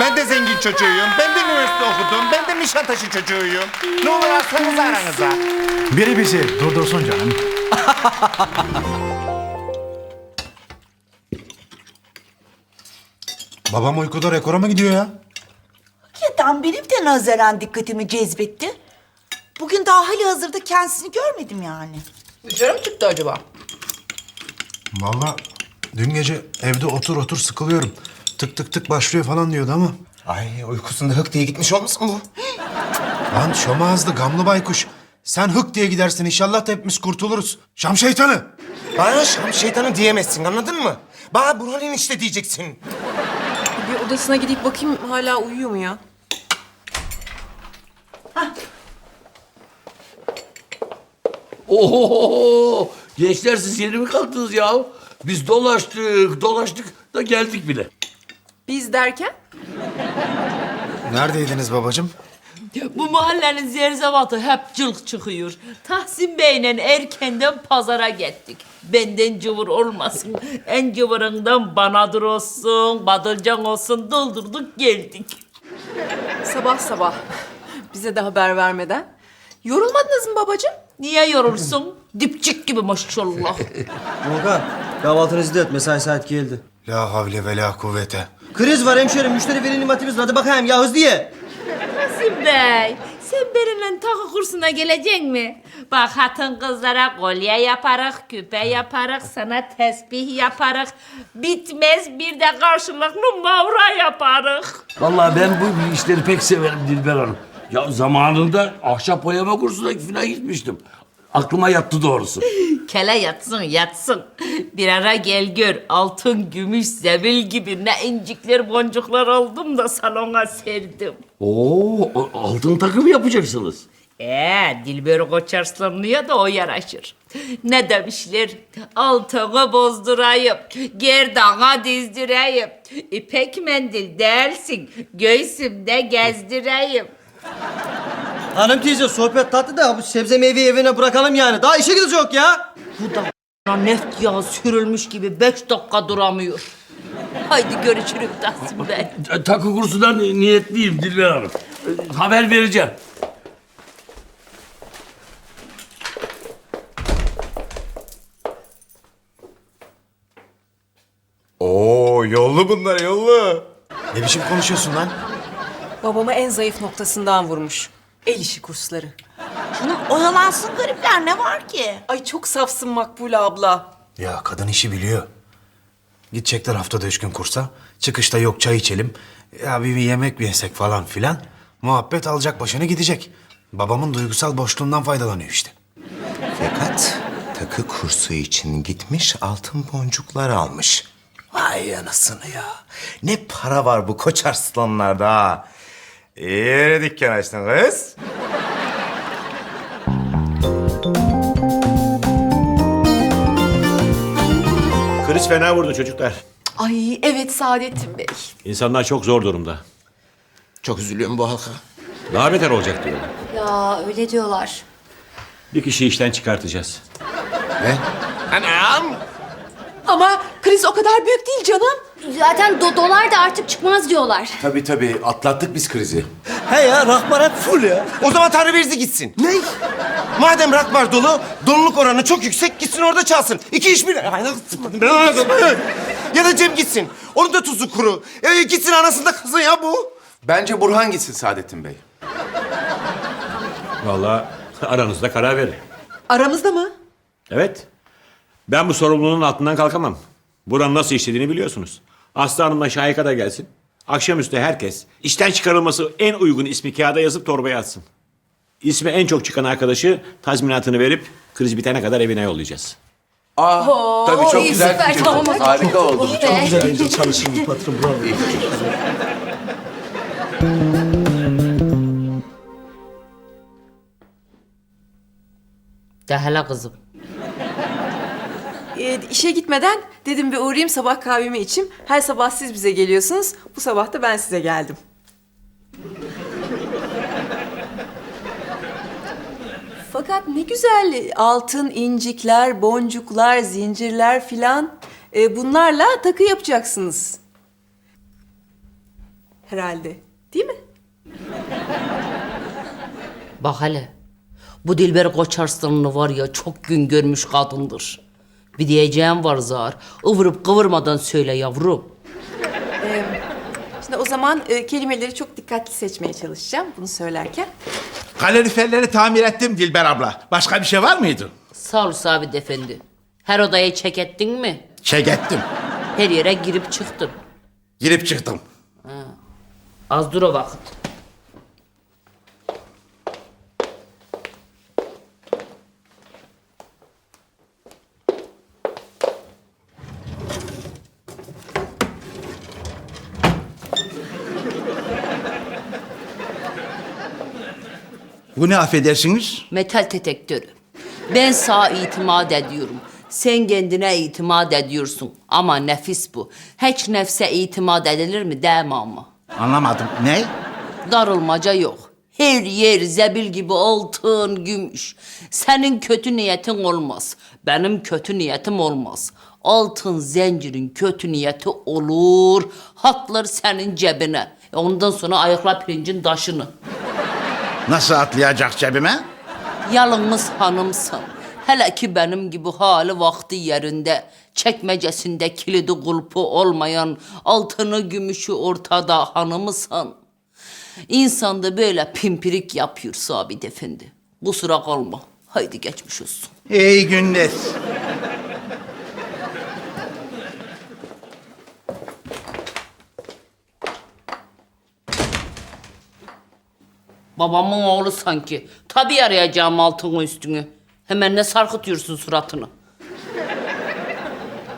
Ben de zengin çocuğuyum. Ben de üniversite okudum. Ben de Nişantaşı çocuğuyum. Ne olur alsanız aranıza. Biri bizi durdursun canım. Babam uykuda rekora mı gidiyor ya? Hakikaten benim de nazaran dikkatimi cezbetti. Bugün daha hali hazırda kendisini görmedim yani. Dışarı mı çıktı acaba? Vallahi dün gece evde otur otur sıkılıyorum. Tık tık tık başlıyor falan diyordu ama. Ay uykusunda hık diye gitmiş olmasın bu? Lan şomağızlı gamlı baykuş. Sen hık diye gidersin inşallah da hepimiz kurtuluruz. Şam şeytanı. Bana Şam şeytanı diyemezsin anladın mı? Bana Burhan enişte diyeceksin. Bir odasına gidip bakayım hala uyuyor mu ya? Oho! Gençler siz yeni mi kalktınız ya? Biz dolaştık, dolaştık da geldik bile. Biz derken? Neredeydiniz babacığım? Bu mahallenin zerzevatı hep cılk çıkıyor. Tahsin Bey'le erkenden pazara gittik. Benden cıvır olmasın. En cıvırından banadır olsun, badılcan olsun doldurduk geldik. Sabah sabah. Bize de haber vermeden. Yorulmadınız mı babacığım? Niye yorulsun? Dipçik gibi maşallah. Volkan, kahvaltınızı da et. Mesai saat geldi. La havle ve la kuvvete. Kriz var hemşerim. Müşteri veri nimetimiz. Hadi bakayım ya hızlı ye. Tahsin Bey, sen benimle takı kursuna gelecek mi? Bak hatun kızlara kolye yaparız, küpe yaparız, sana tesbih yaparız. Bitmez bir de karşılıklı mavra yaparız. Vallahi ben bu işleri pek severim Dilber Hanım. Ya zamanında ahşap boyama kursuna falan gitmiştim. Aklıma yattı doğrusu. Kele yatsın yatsın. Bir ara gel gör altın, gümüş, zebil gibi ne incikler boncuklar oldum da salona serdim. Oo, o- altın takım yapacaksınız. Ee, Dilber Koçarslanlı'ya da o yaraşır. Ne demişler? Altını bozdurayım, gerdana dizdireyim. İpek mendil değilsin, göğsümde gezdireyim. Hanım teyze sohbet tatlı da bu sebze meyve evine bırakalım yani. Daha işe gidecek ya. Bu da neft yağı sürülmüş gibi beş dakika duramıyor. Haydi görüşürüz Tahsin Bey. E, Takı kursuna ni- niyetliyim Dilber Hanım. E, Haber vereceğim. Oo yollu bunlar yollu. Ne biçim konuşuyorsun lan? Babamı en zayıf noktasından vurmuş. El işi kursları. Canım oyalansın garipler ne var ki? Ay çok safsın Makbule abla. Ya kadın işi biliyor. Gidecekler haftada üç gün kursa. Çıkışta yok çay içelim. Ya bir, bir yemek mi yesek falan filan. Muhabbet alacak başını gidecek. Babamın duygusal boşluğundan faydalanıyor işte. Fakat takı kursu için gitmiş altın boncuklar almış. Vay anasını ya. Ne para var bu koç arslanlarda ha. İyi yere dükkan açtın kız. Kriz fena vurdu çocuklar. Ay evet Saadettin Bey. İnsanlar çok zor durumda. Çok üzülüyorum bu halka. Daha beter olacak diyorlar. Ya öyle diyorlar. Bir kişi işten çıkartacağız. Ne? Anam! Ama kriz o kadar büyük değil canım. Zaten do- dolar da artık çıkmaz diyorlar. Tabii tabii atlattık biz krizi. He ya rakbar hep full ya. O zaman Tanrı verzi gitsin. Ne? Madem rakbar dolu, doluluk oranı çok yüksek gitsin orada çalsın. İki iş bir... Ay, ya da Cem gitsin. Onun da tuzu kuru. E, gitsin anasında kızın ya bu. Bence Burhan gitsin Saadettin Bey. Vallahi aranızda karar verin. Aramızda mı? Evet. Ben bu sorumluluğun altından kalkamam. Buranın nasıl işlediğini biliyorsunuz. Aslı Hanım'la Şahika da gelsin. Akşamüstü herkes işten çıkarılması en uygun ismi kağıda yazıp torbaya atsın. İsmi en çok çıkan arkadaşı tazminatını verip kriz bitene kadar evine yollayacağız. Aa, tabii çok iyi, güzel süper, fikir. tamam. Harika oldu. Oh be. Çalışın patron bravo. De hele kızım. Ee, işe gitmeden dedim bir uğrayayım sabah kahvemi içeyim. Her sabah siz bize geliyorsunuz. Bu sabah da ben size geldim. Fakat ne güzel altın, incikler, boncuklar, zincirler filan. Ee, bunlarla takı yapacaksınız. herhalde. Değil mi? Bak hele. Bu Dilber Koçarslanlı var ya çok gün görmüş kadındır. Bir diyeceğim var zar. Ivırıp kıvırmadan söyle yavrum. Şimdi o zaman e, kelimeleri çok dikkatli seçmeye çalışacağım bunu söylerken. Kaloriferleri tamir ettim Dilber abla. Başka bir şey var mıydı? Sağ ol Sabit Efendi. Her odayı çek ettin mi? Çek ettim. Her yere girip çıktın. Girip çıktım. Az dur o vakit. Bu ne affedersiniz? Metal detektörü. Ben sana itimat ediyorum. Sen kendine itimat ediyorsun. Ama nefis bu. Hiç nefse itimat edilir mi mi ama? Anlamadım. Ne? Darılmaca yok. Her yer zebil gibi altın, gümüş. Senin kötü niyetin olmaz. Benim kötü niyetim olmaz. Altın zincirin kötü niyeti olur. Hatlar senin cebine. E Ondan sonra ayıkla pirincin taşını. Nasıl atlayacak cebime? Yalnız hanımsın. Hele ki benim gibi hali vakti yerinde, çekmecesinde kilidi kulpu olmayan, altını gümüşü ortada hanımısın. İnsan da böyle pimpirik yapıyor Sabit Efendi. Kusura kalma. Haydi geçmiş olsun. İyi günler. Babamın oğlu sanki. Tabii arayacağım altını üstünü. Hemen ne sarkıtıyorsun suratını.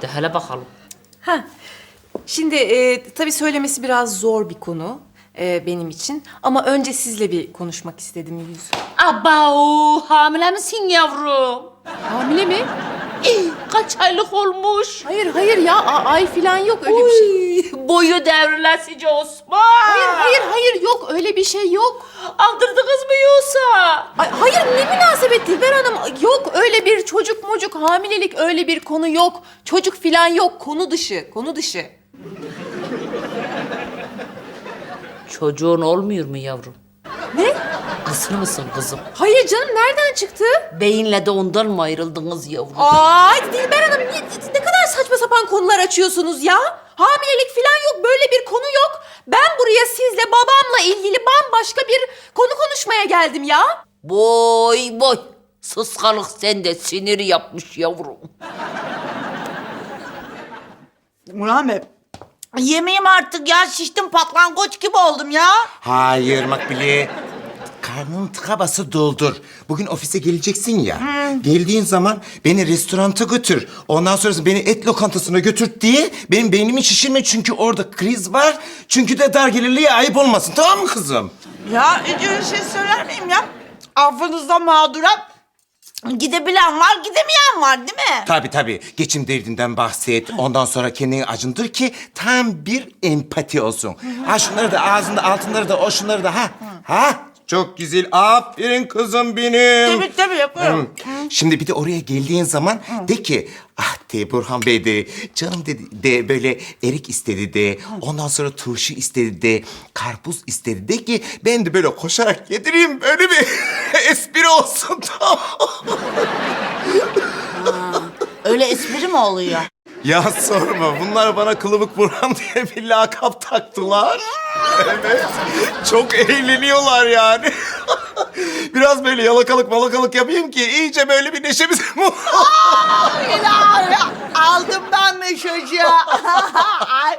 De hele bakalım. Ha. Şimdi e, tabii söylemesi biraz zor bir konu e, benim için. Ama önce sizle bir konuşmak istedim Yüz. Aba hamile misin yavrum? Hamile mi? Kaç aylık olmuş? Hayır hayır ya a- ay falan yok öyle bir şey. Uy, Boyu devrilesice Osman. Hayır hayır hayır yok öyle bir şey yok. Aldırdınız mı yoksa? Ay, hayır ne münasebet Dilber Hanım. Yok öyle bir çocuk mucuk hamilelik öyle bir konu yok. Çocuk filan yok konu dışı konu dışı. Çocuğun olmuyor mu yavrum? Kısır mısın kızım? Hayır canım nereden çıktı? Beyinle de ondan mı ayrıldınız yavrum? Ay Dilber Hanım ne, ne kadar saçma sapan konular açıyorsunuz ya. Hamilelik filan yok böyle bir konu yok. Ben buraya sizle babamla ilgili bambaşka bir konu konuşmaya geldim ya. Boy boy. Sıskalık sende sinir yapmış yavrum. Burhan Bey. Yemeyeyim artık ya şiştim patlangoç gibi oldum ya. Hayır Makbule. Karnın tıka bası doldur. Bugün ofise geleceksin ya. Geldiğin zaman beni restoranta götür. Ondan sonrası beni et lokantasına götür diye benim beynimi şişirme çünkü orada kriz var. Çünkü de dar gelirliğe ayıp olmasın tamam mı kızım? Ya hiç öyle şey söyler miyim ya? Affınızda mağdura gidebilen var gidemeyen var değil mi? Tabii tabii. Geçim derdinden bahset. Ondan sonra kendini acındır ki tam bir empati olsun. Ha şunları da ağzında altınları da o şunları da ha. Ha? Çok güzel. Aferin kızım benim. Tabii tabii yapıyorum. Şimdi bir de oraya geldiğin zaman de ki ah de Burhan Bey de canım dedi de böyle erik istedi de ondan sonra turşu istedi de karpuz istedi de ki ben de böyle koşarak yedireyim böyle bir espri olsun tamam. Öyle espri mi oluyor? Ya sorma bunlar bana kılıbık Burhan diye bir lakap taktılar. Evet. Çok eğleniyorlar yani. Biraz böyle yalakalık malakalık yapayım ki iyice böyle bir neşemiz İlahi, Aldım ben mesajı. Ay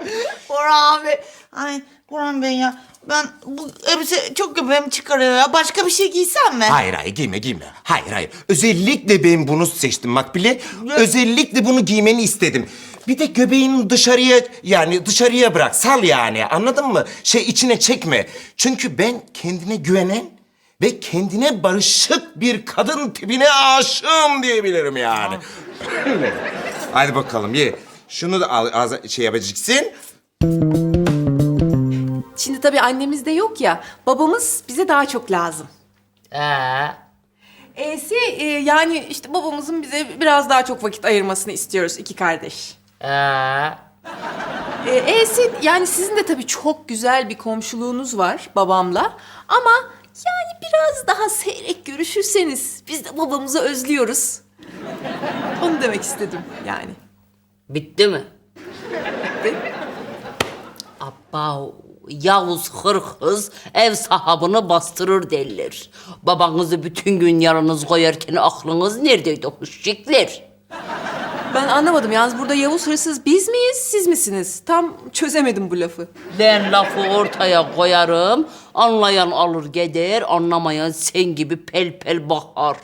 Burhan Bey. Ay Burhan Bey ya. Ben bu elbise çok göbeğimi çıkarıyor ya. Başka bir şey giysem mi? Hayır hayır giyme giyme. Hayır hayır. Özellikle ben bunu seçtim Makbule. Özellikle bunu giymeni istedim. Bir de göbeğini dışarıya yani dışarıya bırak. Sal yani anladın mı? Şey içine çekme. Çünkü ben kendine güvenen ve kendine barışık bir kadın tipine aşığım diyebilirim yani. Hadi bakalım ye. Şunu da al, ağza- şey yapacaksın. Şimdi tabii annemiz de yok ya. Babamız bize daha çok lazım. Ee, E'si e, yani işte babamızın bize biraz daha çok vakit ayırmasını istiyoruz iki kardeş. ee. Ee, E'si yani sizin de tabii çok güzel bir komşuluğunuz var babamla. Ama yani biraz daha seyrek görüşürseniz biz de babamızı özlüyoruz. Onu demek istedim yani. Bitti mi? Bitti. Abba Yavuz hırkız ev sahabını bastırır derler. Babanızı bütün gün yanınız koyarken aklınız neredeydi hoşçikler? Ben anlamadım yalnız burada Yavuz hırsız biz miyiz siz misiniz? Tam çözemedim bu lafı. Ben lafı ortaya koyarım. Anlayan alır gider, anlamayan sen gibi pel pel bakar.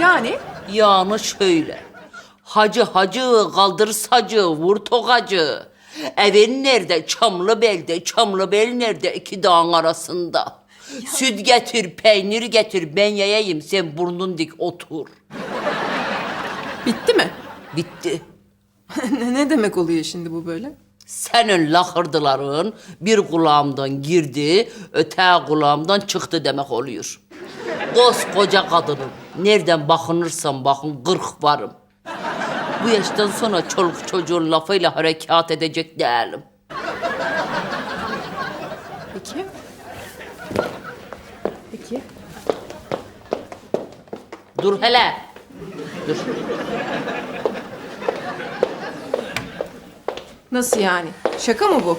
Yani Yani şöyle. Hacı hacı, kaldır sacı, vur tokacı. Evin nerede? Çamlıbel'de. Çamlıbel nerede? İki dağın arasında. Süt getir, peynir getir. Ben yiyeyim, sen burnun dik otur. bitti mi? Bitti. ne ne demek oluyor şimdi bu böyle? Senin lahırdıların bir kulağımdan girdi, öte kulağımdan çıktı demek oluyor. Koskoca kadınım. Nereden bakınırsan bakın kırk varım. Bu yaştan sonra çoluk çocuğun lafıyla harekat edecek değilim. Peki. Peki. Dur hele. Dur. Nasıl yani? Şaka mı bu?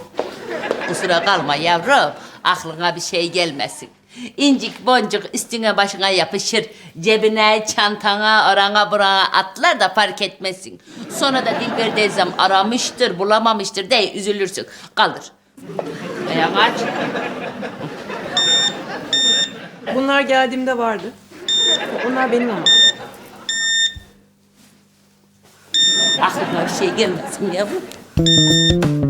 Kusura kalma yavrum. Aklına bir şey gelmesin. İncik boncuk üstüne başına yapışır. Cebine, çantana, orana burana atlar da fark etmesin. Sonra da Dilber teyzem aramıştır, bulamamıştır diye üzülürsün. Kaldır. Ayağı aç. Bunlar geldiğimde vardı. Onlar benim ama. Aklına bir şey gelmesin yavrum.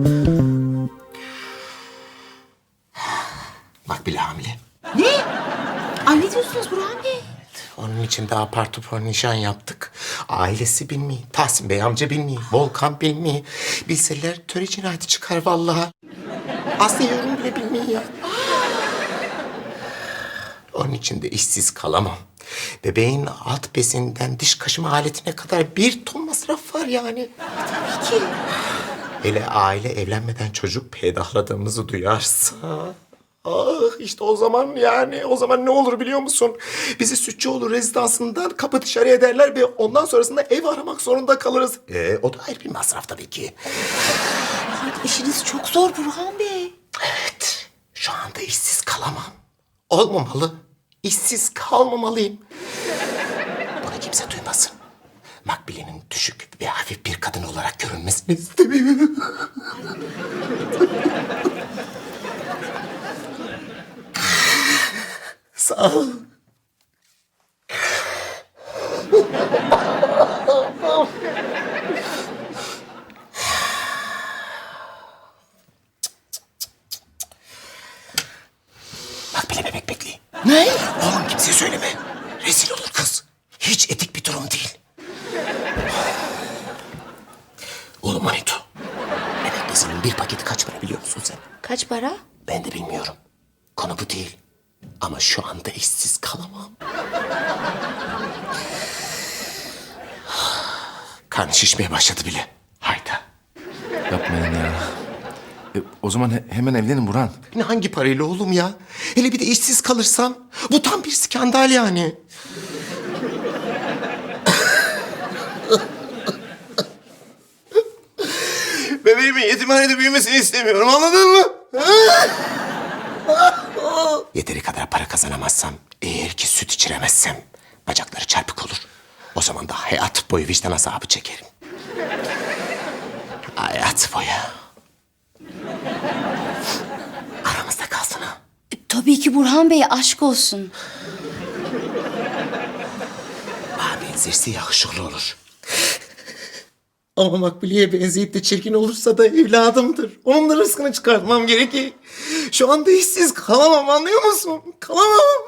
İçin de apar topar nişan yaptık. Ailesi bilmiyor. Tahsin Bey amca bilmiyor. Volkan bilmiyor. Bilseler töre cinayeti çıkar vallahi. Aslı yorum bile bilmiyor ya. Onun için de işsiz kalamam. Bebeğin alt bezinden diş kaşıma aletine kadar bir ton masraf var yani. Tabii ki. Hele aile evlenmeden çocuk peydahladığımızı duyarsa... Ah işte o zaman yani o zaman ne olur biliyor musun? Bizi Sütçüoğlu rezidansından kapı dışarı ederler ve ondan sonrasında ev aramak zorunda kalırız. Ee, o da ayrı bir masraf tabii ki. İşiniz çok zor Burhan Bey. Evet şu anda işsiz kalamam. Olmamalı. İşsiz kalmamalıyım. Bunu kimse duymasın. Makbile'nin düşük ve hafif bir kadın olarak görünmesini istemiyorum. Sağ ol. Makbule bebek bekleyin. Ne? Oğlum kimseye söyleme. Rezil olur kız. Hiç etik bir durum değil. Oğlum Manito. Bebek bezinin bir paketi kaç para biliyor musun sen? Kaç para? Ben de bilmiyorum. Konu bu değil. Şu anda işsiz kalamam. Karnı şişmeye başladı bile. Hayda. Yapmayın ya. E, o zaman he- hemen evlenin Burhan. Ne hangi parayla oğlum ya? Hele bir de işsiz kalırsam. Bu tam bir skandal yani. Bebeğimin yetimhanede büyümesini istemiyorum anladın mı? Yeteri kadar para kazanamazsam, eğer ki süt içiremezsem bacakları çarpık olur. O zaman da hayat boyu vicdan azabı çekerim. Hayat boyu. Aramızda kalsın ha. Tabii ki Burhan Bey aşk olsun. Bana benzerse yakışıklı olur. Ama Makbule'ye benzeyip de çirkin olursa da evladımdır. Onun da rızkını çıkartmam gerekir. Şu anda işsiz kalamam anlıyor musun? Kalamam.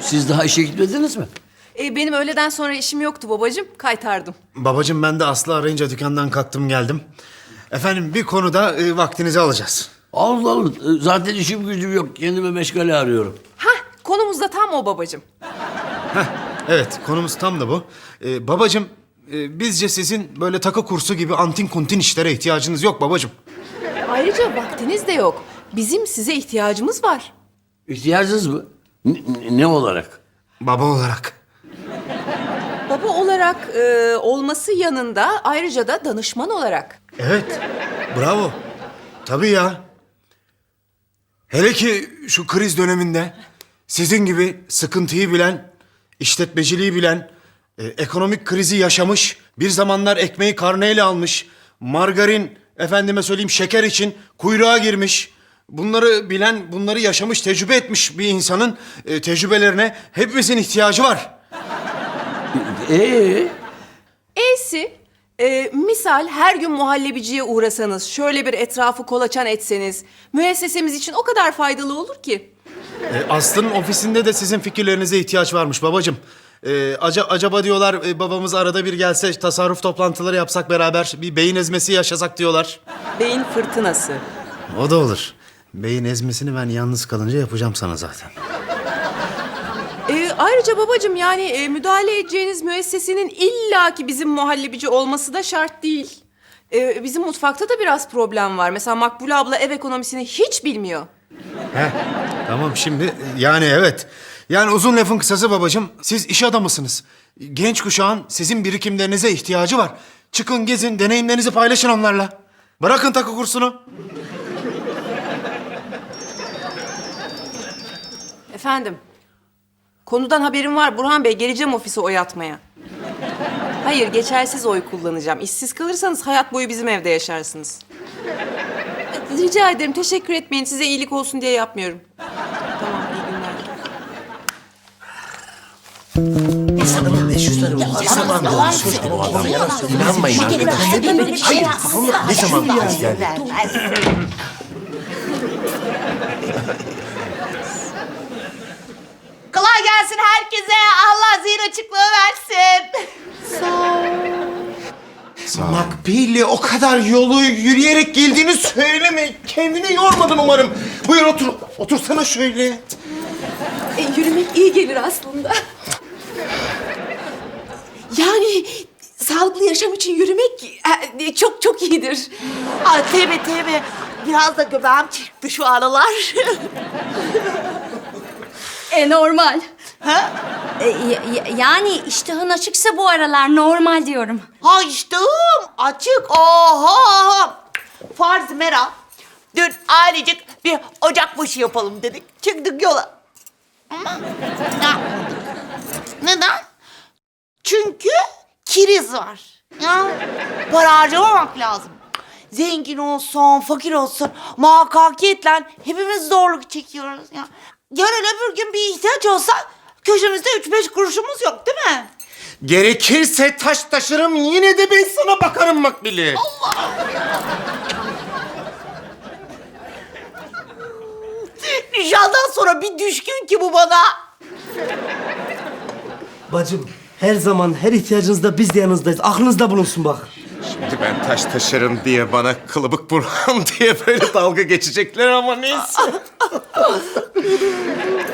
Siz daha işe gitmediniz mi? Ee, benim öğleden sonra işim yoktu babacığım. Kaytardım. Babacığım ben de Aslı arayınca dükkandan kalktım geldim. Efendim bir konuda e, vaktinizi alacağız. Allah Allah. Zaten işim gücüm yok. Kendime meşgale arıyorum. Hah konumuz da tam o babacığım. Evet konumuz tam da bu. Ee, babacım e, bizce sizin böyle takı kursu gibi antin kuntin işlere ihtiyacınız yok babacım. Ayrıca vaktiniz de yok. Bizim size ihtiyacımız var. İhtiyacınız mı? Ne, ne olarak? Baba olarak. Baba olarak e, olması yanında ayrıca da danışman olarak. Evet. Bravo. Tabii ya. Hele ki şu kriz döneminde sizin gibi sıkıntıyı bilen, işletmeciliği bilen, e, ekonomik krizi yaşamış, bir zamanlar ekmeği karneyle almış, margarin, efendime söyleyeyim şeker için kuyruğa girmiş, bunları bilen, bunları yaşamış, tecrübe etmiş bir insanın e, tecrübelerine hepimizin ihtiyacı var. Ee, E'si e, misal her gün muhallebiciye uğrasanız, şöyle bir etrafı kolaçan etseniz, müessesemiz için o kadar faydalı olur ki. E, Aslı'nın ofisinde de sizin fikirlerinize ihtiyaç varmış babacığım. E, aca- acaba diyorlar e, babamız arada bir gelse tasarruf toplantıları yapsak beraber bir beyin ezmesi yaşasak diyorlar. Beyin fırtınası. O da olur. Beyin ezmesini ben yalnız kalınca yapacağım sana zaten. E, ayrıca babacığım yani e, müdahale edeceğiniz müessesenin illaki bizim muhallebici olması da şart değil. E, bizim mutfakta da biraz problem var. Mesela Makbule abla ev ekonomisini hiç bilmiyor. Heh, tamam şimdi yani evet. Yani uzun lafın kısası babacığım siz iş adamısınız. Genç kuşağın sizin birikimlerinize ihtiyacı var. Çıkın gezin deneyimlerinizi paylaşın onlarla. Bırakın takı kursunu. Efendim, konudan haberim var Burhan Bey. Geleceğim ofise oy atmaya. Hayır, geçersiz oy kullanacağım. İşsiz kalırsanız hayat boyu bizim evde yaşarsınız. Rica ederim, teşekkür etmeyin. Size iyilik olsun diye yapmıyorum. Tamam, iyi günler. İnanmayın arkadaşlar. Hayır, ne zaman kriz geldi? Kolay gelsin herkese. Allah zihin açıklığı versin. Makbili o kadar yolu yürüyerek geldiğini söyleme. Kendini yormadın umarım. Buyur otur. Otursana şöyle. E, yürümek iyi gelir aslında. Yani sağlıklı yaşam için yürümek e, çok çok iyidir. Ay tövbe tövbe. Biraz da göbeğim çıktı şu aralar. E normal. ha? E, yani iştahın açıksa bu aralar normal diyorum. Ha iştahım açık. Oha. Farz Mera. Dün ailecek bir ocak başı yapalım dedik. Çıktık yola. Ama? Neden? Çünkü kiriz var. Ya para harcamamak lazım. Zengin olsun, fakir olsun muhakkakiyetle hepimiz zorluk çekiyoruz. Ya. Yarın öbür gün bir ihtiyaç olsa köşemizde üç beş kuruşumuz yok değil mi? Gerekirse taş taşırım yine de ben sana bakarım Makbili. Nişandan sonra bir düşkün ki bu bana. Bacım her zaman her ihtiyacınızda biz de yanınızdayız. Aklınızda bulunsun bak. Şimdi ben taş taşırım diye bana kılıbık Burhan diye böyle dalga geçecekler ama neyse.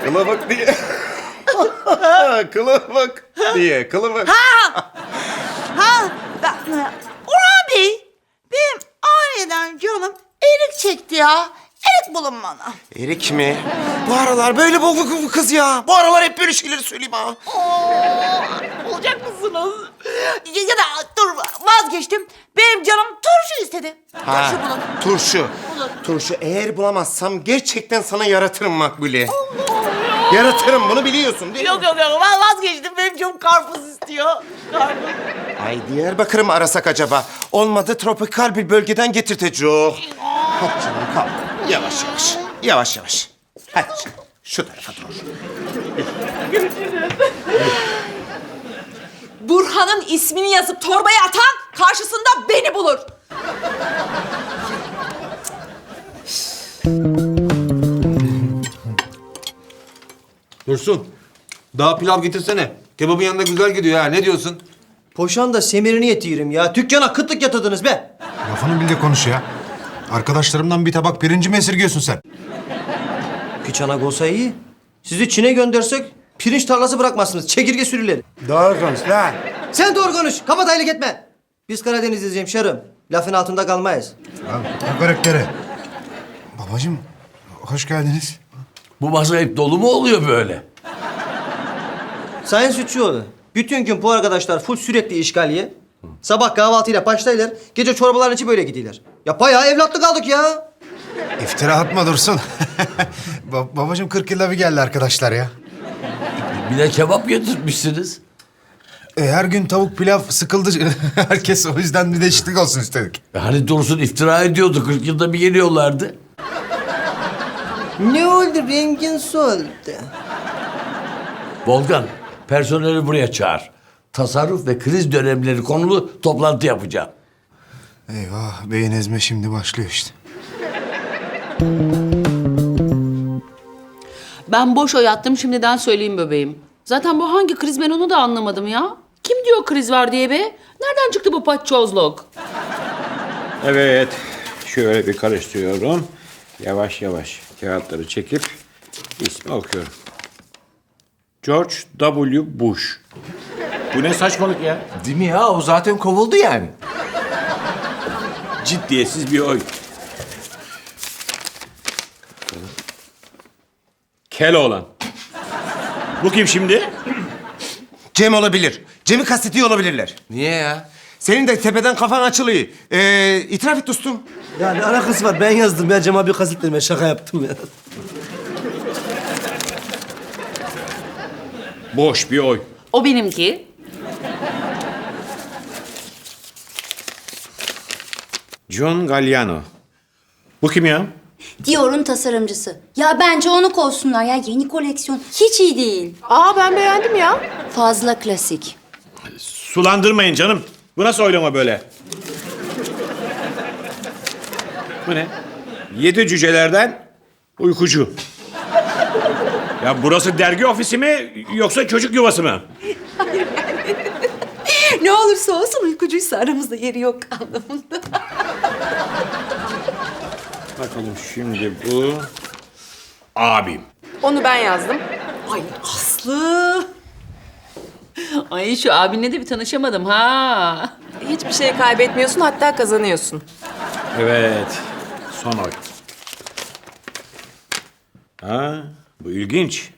kılıbık diye. kılıbık diye kılıbık. Ha, ben, Orhan Bey, benim aniden canım erik çekti ya. Erik bulun bana. Erik mi? Bu aralar böyle bol bu kız ya. Bu aralar hep böyle şeyleri söyleyeyim ha. Oo, olacak mısınız? Ya, ya da dur vazgeçtim. Benim canım turşu istedi. Ha, Turşu bulun. turşu. Bulun. Turşu eğer bulamazsam gerçekten sana yaratırım Makbule. Yaratırım bunu biliyorsun değil mi? Yok yok yok ben vazgeçtim. Benim canım karpuz istiyor. Karpuz. Ay Diyarbakır'ı mı arasak acaba? Olmadı tropikal bir bölgeden getirtecek. Hadi canım kalk. Yavaş yavaş. Yavaş yavaş. Hadi canım. Şu tarafa doğru. Burhan'ın ismini yazıp torbaya atan karşısında beni bulur. Dursun. Daha pilav getirsene. Kebabın yanında güzel gidiyor ha. Ne diyorsun? Poşan da semirini yetirim ya. Dükkana kıtlık yatırdınız be. Lafını bil de konuş ya. Arkadaşlarımdan bir tabak pirinci mi esirgiyorsun sen? Piçanak olsa iyi. Sizi Çin'e göndersek pirinç tarlası bırakmazsınız. Çekirge sürüleri. Doğru konuş lan. Sen doğru konuş. Kapat aylık etme. Biz Karadenizliyiz hemşerim. Lafın altında kalmayız. Ne karakteri? Babacığım, hoş geldiniz. Bu masa hep dolu mu oluyor böyle? Sayın Sütçüoğlu, bütün gün bu arkadaşlar full sürekli işgaliye. Sabah kahvaltıyla başlayırlar, gece çorbaların içi böyle gidiyorlar. Ya bayağı evlatlık aldık ya. İftira atma Dursun. Ba- babacığım 40 yılda bir geldi arkadaşlar ya. Bir de kebap getirmişsiniz. E, her gün tavuk pilav sıkıldı herkes o yüzden bir değişiklik olsun istedik. E Hani Dursun iftira ediyordu. 40 yılda bir geliyorlardı. Ne oldu rengin soldu? Volkan, personeli buraya çağır. Tasarruf ve kriz dönemleri konulu toplantı yapacağım. Eyvah beyin ezme şimdi başlıyor işte. Ben boş oy attım şimdiden söyleyeyim bebeğim. Zaten bu hangi kriz ben onu da anlamadım ya. Kim diyor kriz var diye be? Nereden çıktı bu paçozluk? Evet. Şöyle bir karıştırıyorum. Yavaş yavaş kağıtları çekip ismi okuyorum. George W. Bush. Bu ne saçmalık ya? Değil mi ya? O zaten kovuldu yani. Ciddiyetsiz bir oy. Keloğlan. Bu kim şimdi? Cem olabilir. Cem'i kastediyor olabilirler. Niye ya? Senin de tepeden kafan açılıyor. Ee, itiraf et dostum. Ya ne alakası var? Ben yazdım ya Cem abi kasıtlı ben şaka yaptım ya. Boş bir oy. O benimki. John Galliano. Bu kim ya? Dior'un tasarımcısı. Ya bence onu kovsunlar ya. Yeni koleksiyon hiç iyi değil. Aa ben beğendim ya. Fazla klasik. Sulandırmayın canım. Bu nasıl oylama böyle? Bu ne? Yedi cücelerden uykucu. Ya burası dergi ofisi mi yoksa çocuk yuvası mı? ne olursa olsun uykucuysa aramızda yeri yok anlamında. Bakalım şimdi bu... Abim. Onu ben yazdım. Ay Aslı. Ay şu abinle de bir tanışamadım ha. Hiçbir şey kaybetmiyorsun hatta kazanıyorsun. Evet. Son oy. Ha, bu ilginç.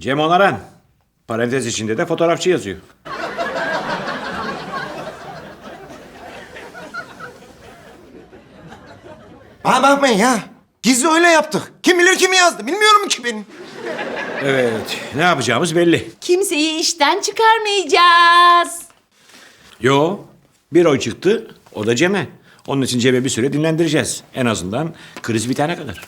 Cem Onaran. Parantez içinde de fotoğrafçı yazıyor. Bana bakmayın ya. Gizli öyle yaptık. Kim bilir kimi yazdı. Bilmiyorum ki benim. Evet. Ne yapacağımız belli. Kimseyi işten çıkarmayacağız. Yo. Bir oy çıktı. O da Cem'e. Onun için Cem'e bir süre dinlendireceğiz. En azından kriz bitene kadar.